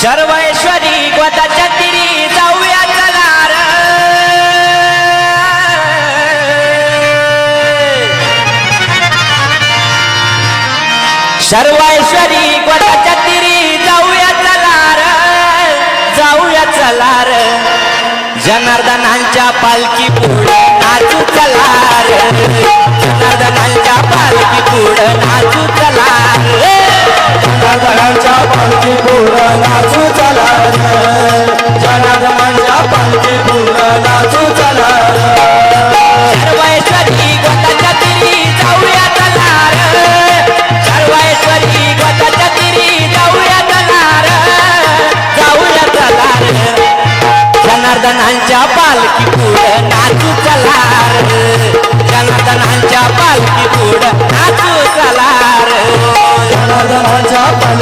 सर्वेश्वरी गोदाच्या तिरी जाऊया चलार सर्वेश्वरी गोदाच्या तिरी जाऊया चलार जाऊया चलार जनार्दनांच्या पालखी पुढे नाचू चलार जनार्दनांच्या पालखी पुढे नाचू चलार जनार्दनांच्या पालखी पुढं नाचू चला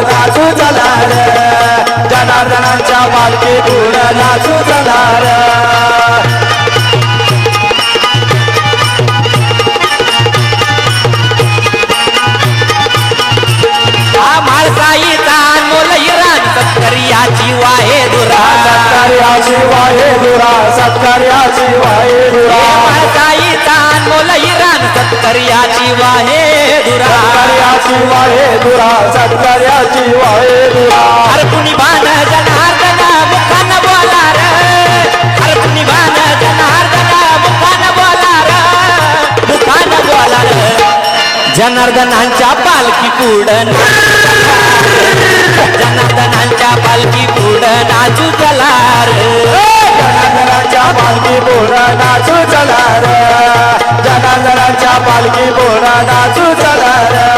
पुढं नाचू चला रे. जनार्दनांच्या पालखी पुढं नाचू चला रे. हा माळसाईचा अनमोल हिराण सत्करियाची वाहे दुरा दुरा सत्कार्याची वाहे दुरा माळसाईचा अनमोल हिराण सत्करियाची वाहे दुरा सत्कार्याची वाहे दुरा सत्कार्याची वाहे दुरा. हर कुणी भान जनार्दन मुखान बोला र हर कुणी भान जनार्दन मुखान बोला र मुखान बोला र जनार्दनांच्या पालखी पुढं जनार्दनांच्या पालखी पुढं नाचू कलार जनार्दनांच्या पालखी पुढं नाचू चला रे जनार्दनांच्या पालखी पुढं नाचू चला रे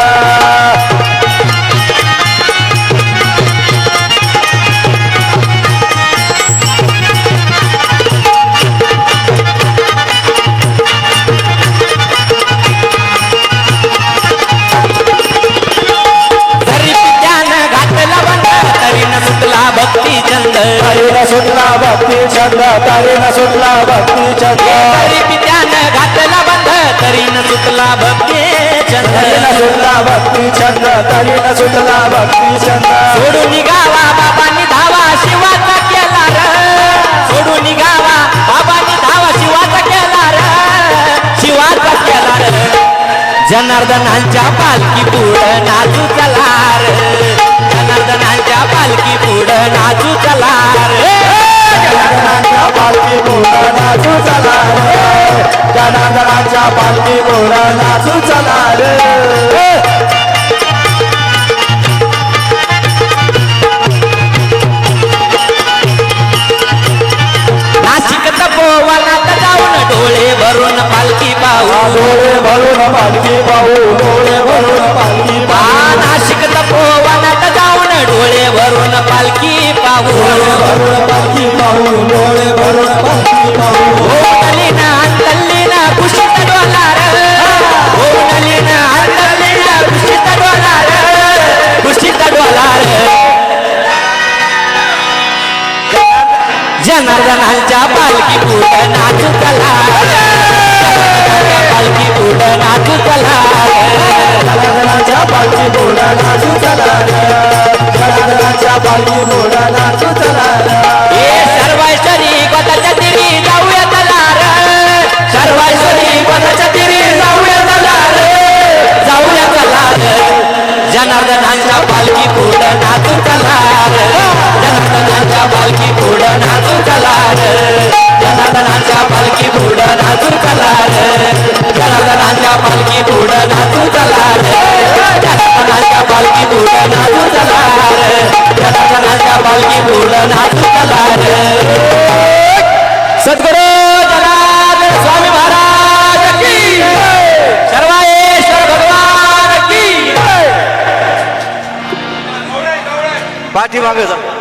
तारीन सुटला भक्ती छंद तारीन सुटला भक्ती छंद. तरी पित्यानं घातला बंद तरी न सुटला भक्ती छंद. सुटला भक्ती छंद तारीन सुटला भक्ती छंद. सोडून निघावा बाबांनी धावा शिवाचा केला र सोडून निघावा बाबांनी धावा शिवाचा केला र शिवाचा केला र जनार्दनांच्या पालखी पुढं नाचू चलार जनार्दनांच्या पालखी पुढं नाचू चलार पालखी पुढं नाचू चला रे डोळे भरून पालखी पाहू. डोळे भरून पालखी पाहू डोळे भरून पालखी पाहू. नाशिक तपोवनात जाऊन डोळे भरून पालखी पाहू. डोळे भरून पालखी पाहू डोळे भरून पालखी पाहू. जनार्दनांच्या पालखी पुढ नाचू कला पालखी पुढ नाचू कला जनार्दनांच्या पालखी पुढ नाचू चला. रे पालखी पुढ नाचू चला. কীভাবে যাবে।